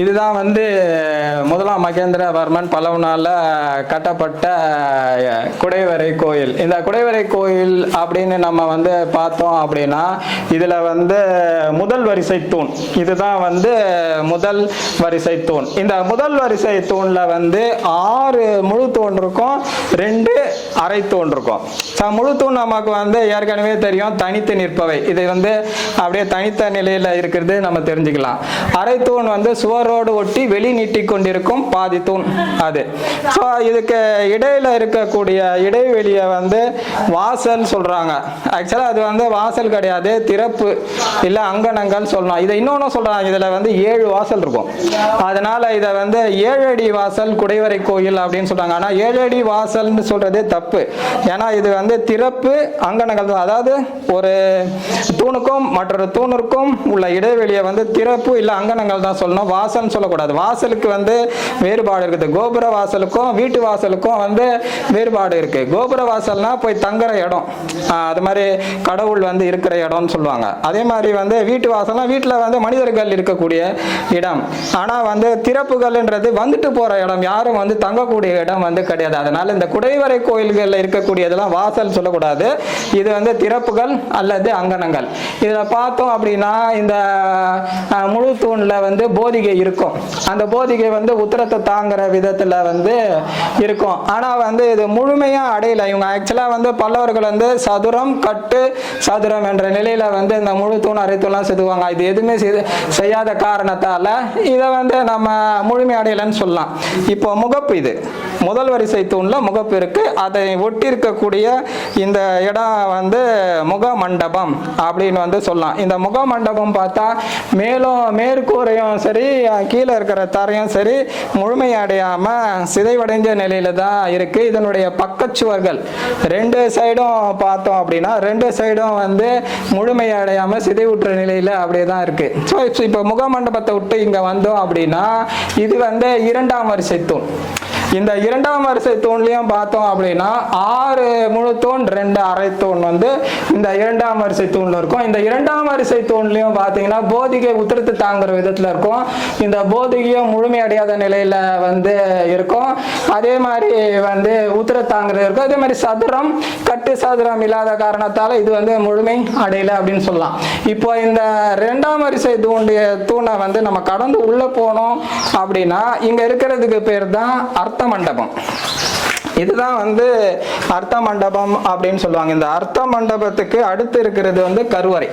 இதுதான் வந்து முதலாம் மகேந்திரவர்மன் பல்லவனால கட்டப்பட்ட குடைவரை கோயில். இந்த குடைவரை கோயில் அப்படின்னு நம்ம வந்து பார்த்தோம் அப்படின்னா இதில் வந்து முதல் வரிசை தூண். இதுதான் வந்து முதல் வரிசை தூண். இந்த முதல் வரிசை தூணில் வந்து ஆறு முழு தூண் இருக்கும் ரெண்டு அரை தூண் இருக்கும். ஸோ முழு தூண் நமக்கு வந்து ஏற்கனவே தெரியும் தனித்து நிற்பவை. இது வந்து அப்படியே தனித்த நிலையில் இருக்கிறது நம்ம தெரிஞ்சுக்கலாம். அரை தூண் வந்து சுவரோடு ஒட்டி வெளி நீட்டி கொண்டிருக்கும் பாதி தூண் அது. ஸோ இதுக்கு இடையில இருக்கக்கூடிய இடைவெளியை வந்து வாசல் சொல்றாங்க. ஆக்சுவலாக அது வந்து வாசல் கிடையாது திறப்பு இல்லை அங்கணங்கள் சொல்லலாம் இதை இன்னொன்று சொல்றாங்க இதில் வந்து ஏழு வாசல் இருக்கும். அதனால இதை வந்து ஏழு அடி வாசல் குடைவரை கோயில் அப்படின்னு சொல்றாங்க. ஆனால் ஏழு அடி வாசல்னு சொல்றதே தப்பு. ஏன்னா இது வந்து திறப்பு அங்கணங்கள் அதாவது ஒரு தூணுக்கும் மற்றொரு தூணிற்கும் உள்ள இடைவெளியை வந்து திறப்பு இல்லை அங்கனங்கள் தான் சொல்லணும். வாசல் வாசல்னு சொல்லக்கூடாது. வாசலுக்கு வந்து வேறுபாடு இருக்குது. கோபுர வாசலுக்கும் வீட்டு வாசலுக்கும் வந்து வேறுபாடு இருக்கு. கோபுர வாசல்னா போய் தங்குற இடம். அது மாதிரி கடவுள் வந்து இருக்கிற இடம்னு சொல்லுவாங்க. அதே மாதிரி வந்து வீட்டு வாசல்னா வீட்டில் வந்து மனிதர்கள் இருக்கக்கூடிய இடம். ஆனால் வந்து திறப்புகள்ன்றது வந்துட்டு போகிற இடம். யாரும் வந்து தங்கக்கூடிய இடம் வந்து கிடையாது. அதனால இந்த குடைவரை கோயில்களில் இருக்கக்கூடியதெல்லாம் வாசல் சொல்லக்கூடாது. இது வந்து திறப்புகள் அல்லது அங்கனங்கள். இதில் பார்த்தோம் அப்படின்னா இந்த முழு தூணில் வந்து போதிகை இருக்கும். அந்த போதிகை வந்து உத்தரத்தை தாங்குற விதத்தில் வந்து இருக்கும். ஆனால் வந்து இது முழுமையாக அடையல. இவங்க ஆக்சுவலாக வந்து பல்லவர்கள் வந்து சதுரம் கட்டு சதுரம் என்ற நிலையில் வந்து இந்த முழு தூண் அரைத்தூள்லாம் செதுவாங்க இது எதுவுமே செய்யாத காரணத்தால் இதை வந்து நம்ம முழுமை அடையலைன்னு சொல்லலாம். இப்போ முகப்பு இது. முதல் வரிசை தூணில் முகப்பு இருக்கு. அதை ஒட்டி இருக்கக்கூடிய இந்த இடம் வந்து முக மண்டபம் அப்படின்னு வந்து சொல்லலாம். இந்த முக மண்டபம் பார்த்தா மேலும் மேற்கூரையும் சரி கீழே இருக்கிற தரையும் சரி முழுமையடையாமல் சிதைவடைஞ்ச நிலையில தான் இருக்கு இதனுடைய பக்கச்சுவர்கள் ரெண்டு சைடும் பார்த்தோம் அப்படின்னா ரெண்டு சைடும் வந்து முழுமையடையாமல் சிதைவுற்ற நிலையில அப்படியே தான் இருக்கு. ஸோ இப்போ முகமண்டபத்தை விட்டு இங்க வந்தோம் அப்படின்னா இது வந்து இரண்டாம் வரிசை தூண். இந்த இரண்டாம் வரிசை தூண்லையும் பார்த்தோம் அப்படின்னா ஆறு முழு தூண் ரெண்டு அரை தூண் வந்து இந்த இரண்டாம் வரிசை தூண்ல இருக்கும். இந்த இரண்டாம் வரிசை தூண்லையும் பார்த்தீங்கன்னா போதிகை உத்திரத்து தாங்குற விதத்துல இருக்கும். இந்த போதிகையும் முழுமையடையாத நிலையில வந்து இருக்கும். அதே மாதிரி வந்து உத்திர தாங்குறது இருக்கும். அதே மாதிரி சதுரம் கட்டு சதுரம் இல்லாத காரணத்தால இது வந்து முழுமை அடையல அப்படின்னு சொல்லலாம். இப்போ இந்த ரெண்டாம் வரிசை தூண்டிய தூணை வந்து நம்ம கடந்து உள்ள போனோம் அப்படின்னா இங்க இருக்கிறதுக்கு பேர் தான் அர்த்த மண்டபம். இதுதான் வந்து அர்த்த மண்டபம் அப்படின்னு சொல்லுவாங்க. இந்த அர்த்த மண்டபத்துக்கு அடுத்து இருக்கிறது வந்து கருவறை.